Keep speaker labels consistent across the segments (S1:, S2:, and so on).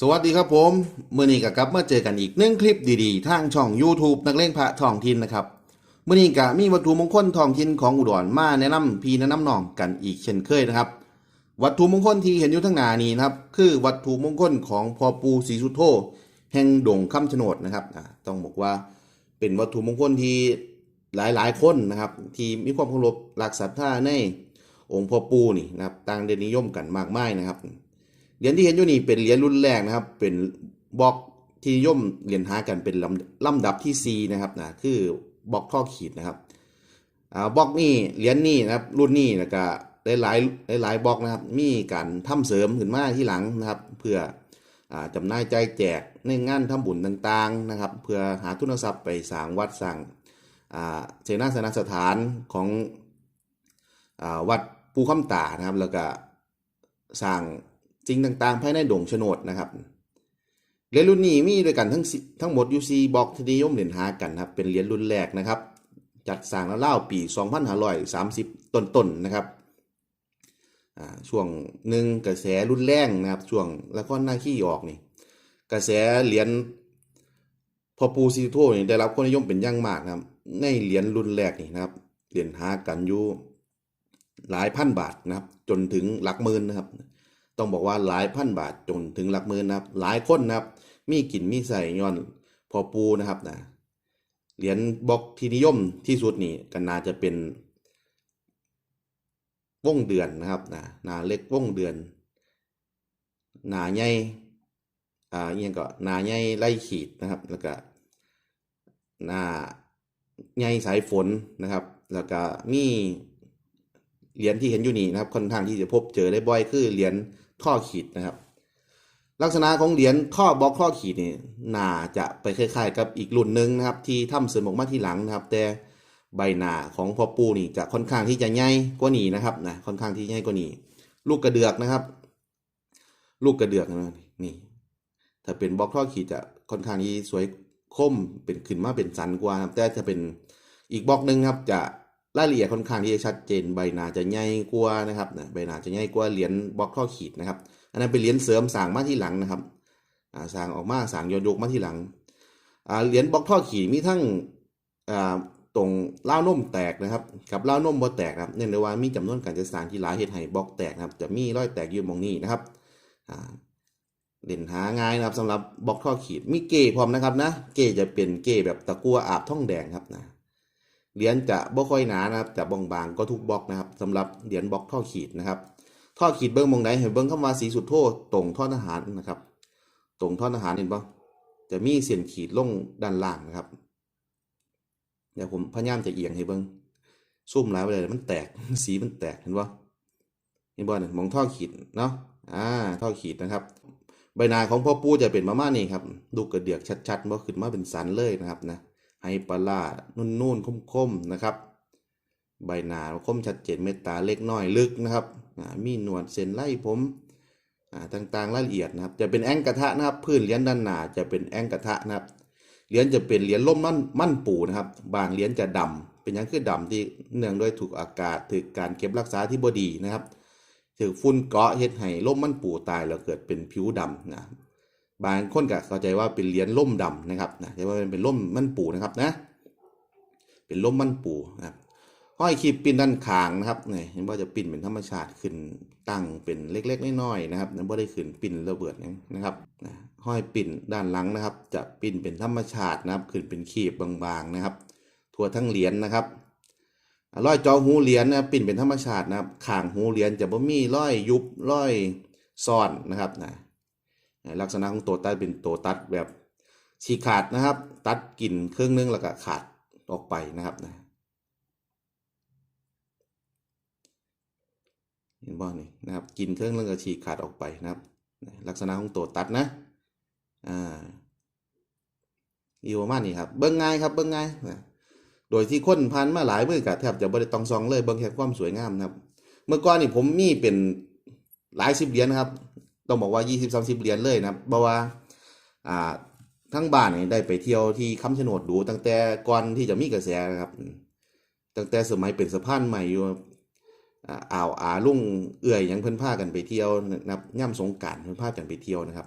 S1: สวัสดีครับผมเมื่อนี้ก็กลับมาเจอกันอีกหนึ่งคลิปดีๆ ทางช่อง YouTube นักเล่นพระทองถิ่นนะครับเมื่อนี้ก็มีวัตถุมงคลทองถิ่นของอุดรมาแนะนำพี่แนะนำน้องกันอีกเช่นเคยนะครับ วัตถุมงคลที่เห็นอยู่ทั้งหน้านี้นะครับ คือวัตถุมงคลของพ่อปูศรีสุโธแห่งดงคำชะโนดนะครับต้องบอกว่าเป็นวัตถุมงคลที่หลายๆคนนะครับ ที่มีความเคารพรักศรัทธาในองค์พ่อปูนี่นะครับต่างเดนนิยมกันมากมายนะครับ เหรียญที่เห็นอยู่นี่เป็นเหรียญรุ่นแรกนะครับ เป็นบล็อกที่ย่อมเหรียญหากันเป็นลำลำดับที่4นะครับนะคือบล็อกข้อขีดนะครับอ่าบล็อกนี่เหรียญนี่นะครับ รุ่นนี้แล้วก็หลายหลายหลายบล็อกนะครับ มีการทำเสริมขึ้นมาที่หลังนะครับ เพื่ออ่าจำหน่ายใจแจกในงานทำบุญต่างๆนะครับ เพื่อหาทุนทรัพย์ไปสร้างวัดสร้างอ่าเสนาสนสถานของอ่าวัดปูคำตานะครับ แล้วก็สร้าง สิ่งต่างๆ ภายในดงโฉนดนะครับเหรียญรุ่นนี้มีด้วยกันทั้งทั้งหมดอยู่ซีบล็อกที่นิยมเหรียญหากันนะครับเป็นเหรียญรุ่นแรกนะครับ จัดสร้างแล้วเล่าปี 2530 ต้นๆนนะครับช่วงหนึ่งกระแสรุ่นแรงนะครับ ช่วงและครหน้าขี้ออกนี่ กระแสเหรียญพอปูซีโทนี่ได้รับความนิยมเป็นอย่างมากนะครับ ในเหรียญรุ่นแรกนี่นะครับเหรียญหากันอยู่หลายพันบาทนะครับ จนถึงหลักหมื่นนะครับ ต้องบอกว่าหลายพันบาทจนถึงหลักหมื่นนะครับ หลายคนนะครับ มีกินมีใส่ย้อนพอปูนะครับนะเหรียญบล็อกที่นิยมที่สุดนี่ก็น่าจะเป็นวงเดือนนะครับนะนาเล็กวงเดือนหนาใหญ่อ่าเอียงก็หนาใหญ่ไล่ขีดนะครับ แล้วก็หนาใหญ่สายฝนนะครับ แล้วก็มี เหรียญที่เห็นอยู่นี่นะครับค่อนข้างที่จะพบเจอได้บ่อยคือเหรียญข้อขีดนะครับ ลักษณะของเหรียญข้อบล็อกข้อขีดนี่น่าจะไปคล้ายๆ กับอีกรุ่นหนึ่งนะครับ ที่ทำเสริมออกมาทีหลังนะครับ แต่ใบหน้าของพ่อปูนี่จะค่อนข้างที่จะใหญ่กว่านี้นะครับนะค่อนข้างที่ใหญ่กว่านี้ ลูกกระเดือกนะครับ ลูกกระเดือกนะนี่ ถ้าเป็นบล็อกข้อขีดจะค่อนข้างที่สวยคมเป็นขึ้นมาเป็นสันกว่านะครับแต่จะเป็นอีกบล็อกหนึ่งครับจะ รายละเอียดค่อนข้างที่จะชัดเจนใบหน้าจะใหญ่กว่านะครับนะใบหน้าจะใหญ่กว่าเหรียญบล็อกข้อขีดนะครับ อันนั้นเป็นเหรียญเสริมสางมาที่หลังนะครับสางออกมาสางยนยกมาที่หลังเหรียญบล็อกท่อขี่มีทั้งตรงเล้าวนมแตกนะครับ กับเล้าวนมบ่แตกนะครับเนื่องจากว่ามีจำนวนการจัดสางที่หลายเหตุให้บล็อกแตกนะครับ จะมีรอยแตกอยู่มองนี้นะครับเด่นหาง่ายนะครับสำหรับบล็อกท่อขีดมีเก้พร้อมนะครับนะเก้จะเป็นเก้แบบตะกัวอาบท่องแดงครับนะ เหรียญจะบ่ค่อยหนานะครับจะบางๆก็ทุกบล็อกนะครับสำหรับเหรียญบล็อกท่อขีดนะครับ ท่อขีดเบิ้งมองไหนเห็นเบิ้งคำว่าสีสุดโทษตรงท่อทหารนะครับ ตรงท่อทหารเห็นปะจะมีเส้นขีดลงด้านล่างนะครับ เดี๋ยวผมพยายามจะเอียงให้เบิ้งซุ่มหลายไปเลยมันแตกสีมันแตกเห็นปะเห็นปะเนี่ยมองท่อขีดเนาะอ่าท่อขีดนะครับ ใบหน้าของพ่อปู่จะเป็นประมานี้ครับดูกระเดือกชัดๆว่าขึ้นมาเป็นสันเลยนะครับนะ ให้ปลาร้านุ่นๆคมๆนะครับ ใบหน้าคมชัดเจนเมตตาเล็กน้อยลึกนะครับมีหนวดเส้นไล่ผมต่างๆรายละเอียดนะครับ จะเป็นแองกระทะนะครับ พื้นเหรียญด้านหน้าจะเป็นแองกระทะนะครับเหรียญจะเป็นเหรียญล่มมั่นมั่นปูนะครับ บางเหรียญจะดำเป็นยังคือดำที่เนื่องด้วยถูกอากาศถูกการเก็บรักษาที่บดีนะครับถูกฝุ่นเกาะเฮ็ดให้ล่มมั่นปูตายแล้วเกิดเป็นผิวดำนะ บางคนก็เข้าใจว่าเป็นเหรียญล่มดำนะครับนะแต่ว่าเป็นล่มมั่นปูนะครับนะ เป็นล่มมั่นปูนะครับห้อยคีบปิ้นด้านขางนะครับนี่เห็นว่าจะปิ้นเป็นธรรมชาติขึ้นตั้งเป็นเล็กๆน้อยๆนะครับนั่นบ่ได้ขึ้นปิ้นระเบิดนะครับห้อยปิ้นด้านหลังนะครับ จะปิ้นเป็นธรรมชาตินะครับขึ้นเป็นขีบบางๆนะครับ ทั่วทั้งเหรียญนะครับร้อยจอหูเหรียญนะปิ้นเป็นธรรมชาตินะครับขางหูเหรียญจะบ่มีร้อยยุบร้อยซ่อนนะครับนะ ลักษณะของตัวตัดเป็นตัวตัดแบบฉีกขาดนะครับ ตัดกลิ่นครึ่งนึงแล้วก็ขาดออกไปนะครับนะเห็นบ่นี่นะครับกินเครื่องแล้วก็ฉีกขาดออกไปนะครับ ลักษณะของตัวตัดนะอ่าอีประมานี้ครับ เบิ้งง่ายครับเบิ้งง่ายนะโดยที่คนพันมาหลายมือกับแทบจะบริตองซองเลยเบิ้งแค่ความสวยงามนะครับ เมื่อก่อนนี่ผมมีเป็นหลายสิบเหรียญนะครับ ต้องบอกว่ายี่สิบสามสิบเหรียญเลยนะเพราะว่าอ่าทั้งบ้านนี่ได้ไปเที่ยวที่คำชะโนดดูตั้งแต่ก่อนที่จะมีกระแสนะครับ ตั้งแต่สมัยเป็นสะพานใหม่อยู่อ่าอ่าวอาลุงเอื่อยยังเพิ่นพากันไปเที่ยวนะครับย่ำสงกานต์เพิ่นพากันไปเที่ยวนะครับ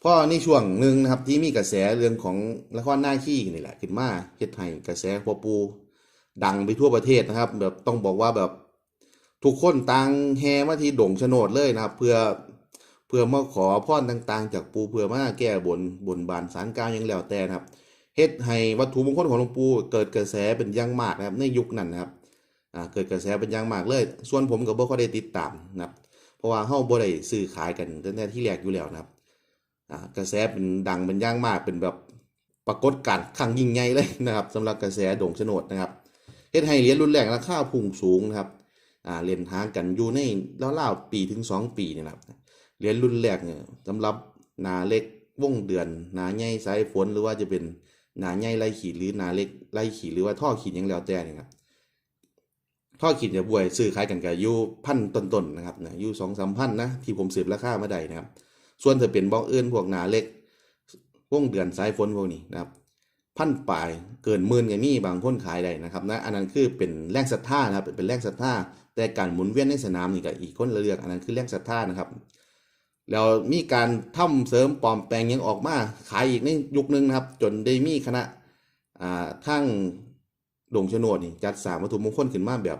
S1: เพราะในช่วงหนึ่งนะครับที่มีกระแสเรื่องของละครหน้าขี้นี่แหละขึ้นมาเฮ็ดให้กระแสพ่อปู ดังไปทั่วประเทศนะครับ แบบต้องบอกว่าแบบ ทุกคนต่างแห่มาที่ดงโฉนดเลยนะครับ เพื่อเพื่อมาขอพรต่างๆ จากปูเพื่อมาแก้บนบนบานสารกล่าวยังแล้วแต่นะครับเฮ็ดให้วัตถุมงคลของหลวงปู่เกิดกระแสเป็นอย่างมากนะครับในยุคนั้นนะครับอ่าเกิดกระแสเป็นอย่างมากเลย ส่วนผมก็บ่ค่อยได้ติดตามนะครับเพราะว่าเฮาบ่ได้ซื้อขายกันตั้งแต่ที่แรกอยู่แล้วนะครับอ่ากระแสเป็นดังเป็นอย่างมากเป็นแบบปรากฏการณ์ครั้งยิ่งใหญ่เลยนะครับสำหรับกระแสโด่งโฉนดนะครับเฮ็ดให้เหรียญรุ่นแรกราคาพุ่งสูงนะครับ อ่าเล่นหากันอยู่ในราๆปีถึง 2 ปีนี่นะครับเหรียญรุ่นแรกเนี่ยสำหรับนาเล็กวงเดือนนาใหญ่สายฝนหรือว่าจะเป็นนาใหญ่ไล่ขีดหรือนาเล็กไล่ขีดหรือว่าท่อขีดยังแล้วแต่นี่ครับท่อขีดจะบวยซื้อขายกันกับอยู่พันต้นๆนะครับนะอยู่สองสามพันนะที่ผมสืบราคามาได้นะครับ ส่วนถ้าเป็นบล็อกเอื่นพวกนาเล็กวงเดือนสายฝนพวกนี้นะครับ พันปลายเกินหมื่นก็มีบางคนขายได้นะครับนะอันนั้นคือเป็นแรงศรัทธานะครับเป็นแรงศรัทธาแต่การหมุนเวียนในสนามนี่ก็อีกคนละเรื่องอันนั้นคือแรงศรัทธานะครับแล้วมีการทำเสริมปลอมแปลงยังออกมาขายอีกในยุคนึงนะครับ จนได้มีคณะอ่าทั้งดงโฉนดนี่จัดสางวัตถุมงคลขึ้นมาแบบ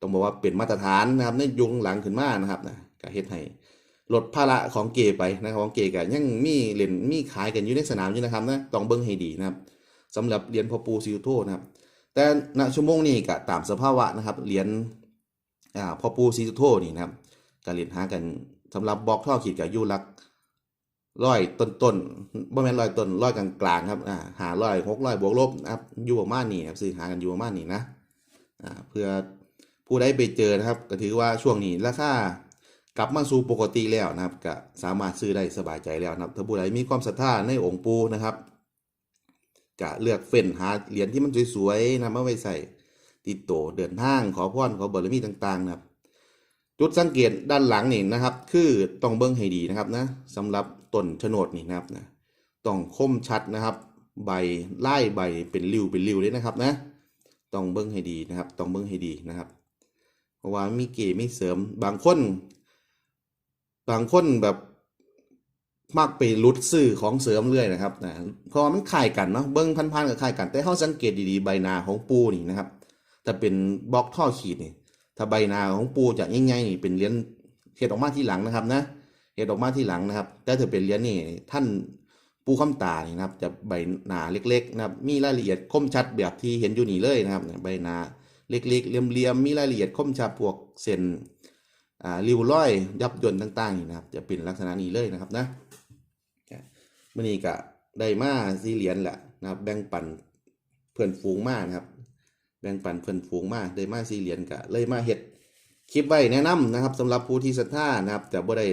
S1: ต้องบอกว่าเป็นมาตรฐานนะครับในยุคหลังขึ้นมานะครับนะก็เฮ็ดให้ ลดภาระของเกไปนะครับของเกก็ยังมีเล่นมีขายกันอยู่ในสนามอยู่นะครับนะต้องเบิ่งให้ดีนะครับสำหรับเหรียญพ่อปูซิวโตนะครับ แต่ณชั่วโมงนี้ก็ตามสภาวะนะครับเหรียญอ่าพ่อปูซิวโตนี่นะครับการเรียนหากันสำหรับบล็อกท่อขีดกับยูหลักร้อยต้นต้นๆบ่แม่นร้อยต้นร้อยกลางกลางๆครับอ่าหาร้อยหกร้อยบวกลบนะครับอยู่ประมาณนี้ครับซื้อหากันอยู่ประมาณนี้นะอ่าเพื่อผู้ใดไปเจอนะครับ ก็ถือว่าช่วงนี้ราคา กลับมาสู่ปกติแล้วนะครับก็สามารถซื้อได้สบายใจแล้วนะครับถ้าผู้ใดมีความศรัทธาในองค์ปู่นะครับก็เลือกเฟ้นหาเหรียญที่มันสวยๆนะมาไว้ใส่ติดโตวเดินทางขอพรขอบารมีต่างๆนะครับ จุดสังเกตด้านหลังนี่นะครับ คือต้องเบิ้งให้ดีนะครับนะสำหรับต้นโฉนดนี่นะครับนะต้องคมชัดนะครับ ใบไล่ใบเป็นริ้วเป็นริ้วเลยนะครับนะต้องเบิ้งให้ดีนะครับ ต้องเบิ้งให้ดีนะครับ เพราะว่ามีเกมีเสริมบางคน บางคนแบบมักไปลุดซื้อของเสริมเรื่อยนะครับนะเพราะว่ามันคล้ายกันเนาะเบิ้งพันๆกับคล้ายกัน แต่เขาสังเกตดีๆใบหน้าของปูนี่นะครับแต่เป็นบล็อกท่อขีดนี่ถ้าใบหนาของปูจะง่ายๆนี่เป็นเหรียญเฮ็ดออกมาที่หลังนะครับนะเฮ็ดออกมาที่หลังนะครับ แต่ถ้าเป็นเหรียญนี่ท่านปูคำตานี่นะครับ จะใบหนาเล็กๆนะครับ มีรายละเอียดคมชัดแบบที่เห็นอยู่นี่เลยนะครับใบหนาเล็กๆเหลี่ยมๆมีรายละเอียดคมชัดพวกเส้น ริวรอย ยับย่นต่างๆนี่นะครับ จะเป็นลักษณะนี้เลยนะครับนะมื่อนี้ก็ได้มาสี่เหรียญแหละนะครับ แบ่งปันเพื่อนฝูงมากนะครับ แบ่งปันเพื่อนฝูงมากได้มาสี่เหรียญกะเลยมาเฮ็ดคลิปไว้แนะนำนะครับสำหรับผู้ที่ศรัทธานะครับจะบ่ได้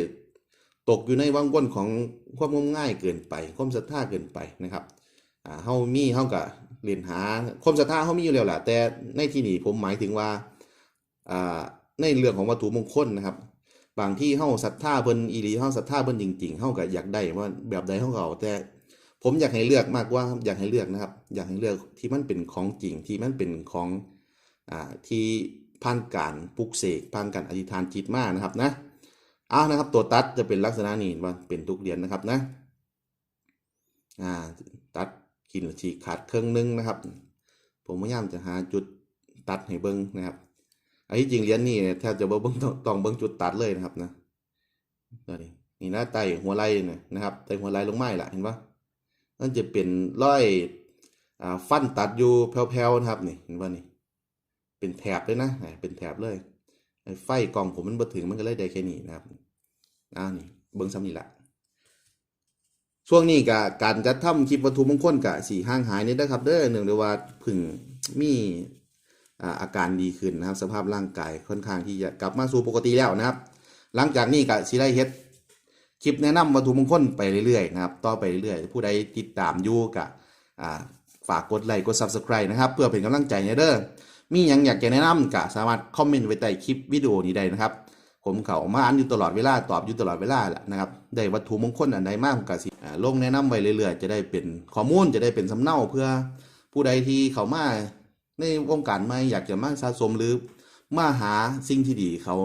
S1: ตกอยู่ในวังวนของความงมง่ายเกินไปความศรัทธาเกินไปนะครับอ่าเฮามีเฮาก็เรียนหาความศรัทธาเฮามีอยู่แล้วแหละแต่ในที่นี้ผมหมายถึงว่าอ่า ในเรื่องของวัตถุมงคลนะครับบางที่เฮาศรัทธาเพิ่นอีหลีเฮาศรัทธาเพิ่นจริงๆเฮาก็อยากได้ว่าแบบใดเฮาก็เอาแต่ ผมอยากให้เลือกมากกว่าอยากให้เลือกนะครับ อยากให้เลือกที่มันเป็นของจริงที่มันเป็นของอ่าที่ผ่านการปลุกเสกผ่านการอธิษฐานจิตมานะครับนะเอานะครับ ตัวตัดจะเป็นลักษณะนี้ว่าเป็นทุกเหรียญนะครับนะอ่าตัดกินฉีกขาดเครื่องนึงนะครับ ผมพยายามจะหาจุดตัดให้เบิ้งนะครับ อันที่จริงเหรียญนี่แทบจะบ่เบิ้งต้องเบิ้งจุดตัดเลยนะครับนะนี่นี่นะไตหัวไหล่นะครับไตหัวไหล่ลงไม้ละเห็นปะมันจะเป็นร้อยฟันตัดอยู่แผ่วๆนะครับนี่เห็นปะนี่เป็นแถบเลยนะเป็นแถบเลยไอ้ไฟกล่องผมมันบ่ถึงมันก็เลยได้แค่นี้นะครับอ่านี่เบิ่งซ้ำนี่ละช่วงนี้กับการจัดทำคลิปวัตถุมงคลกับสีห่างหายนี่นะครับ เด้อเนื่องด้วยว่าเพึ่งมี อาการดีขึ้นนะครับ สภาพร่างกายค่อนข้างที่จะกลับมาสู่ปกติแล้วนะครับ หลังจากนี้ก็สิได้เฮ็ดคลิปแนะนำวัตถุมงคลไปเรื่อยๆนะครับต่อไปเรื่อยๆผู้ใดติดตามอยู่กับฝากกดไลค์กด Subscribe นะครับ เพื่อเป็นกำลังใจให้เด้อมีหยังอยากจะแนะนำก็สามารถคอมเมนต์ไว้ใต้คลิปวิดีโอนี้ได้นะครับ ผมเขามาอ่านอยู่ตลอดเวลาตอบอยู่ตลอดเวลาแหละนะครับได้วัตถุมงคลอันใดมากผมก็สิลงแนะนำไว้เรื่อยๆ จะได้เป็นข้อมูลจะได้เป็นสำเนาเพื่อผู้ใดที่เขามา ในวงการไม่อยากจะมาสะสมหรือมาหาสิ่งที่ดีเขา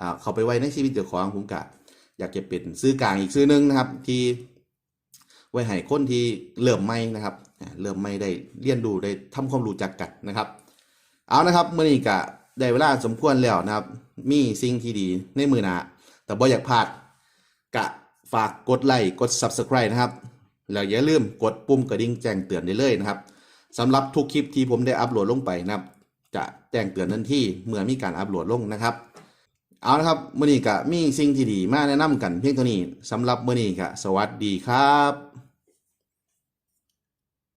S1: อ่าเขาไปไว้ในชีวิตเจ้าของผมกะอยากจะเป็นซื้อกลางอีกซื้อหนึงนะครับ ที่ไว้ให้คนที่เริ่มไม่นะครับเริ่มไม่ได้เรียนรู้ได้ทำความรู้จักกันนะครับ เอานะครับมื่อนี้ก็ได้เวลาสมควรแล้วนะครับ มีสิ่งที่ดีในมือหนาแต่บ่อยากพลาดกะฝากกดไลค์กด Subscribe นะครับ แล้วอย่าลืมกดปุ่มกระดิ่งแจ้งเตือนได้เลยนะครับ สำหรับทุกคลิปที่ผมได้อัปโหลดลงไปนะครับ จะแจ้งเตือนทันทีเมื่อมีการอัปโหลดลงนะครับ เอานะครับมื่อนี้ก็มีสิ่งที่ดีมาแนะนำกันเพียงเท่านี้สำหรับมื่อนี้ก็สวัสดีครับ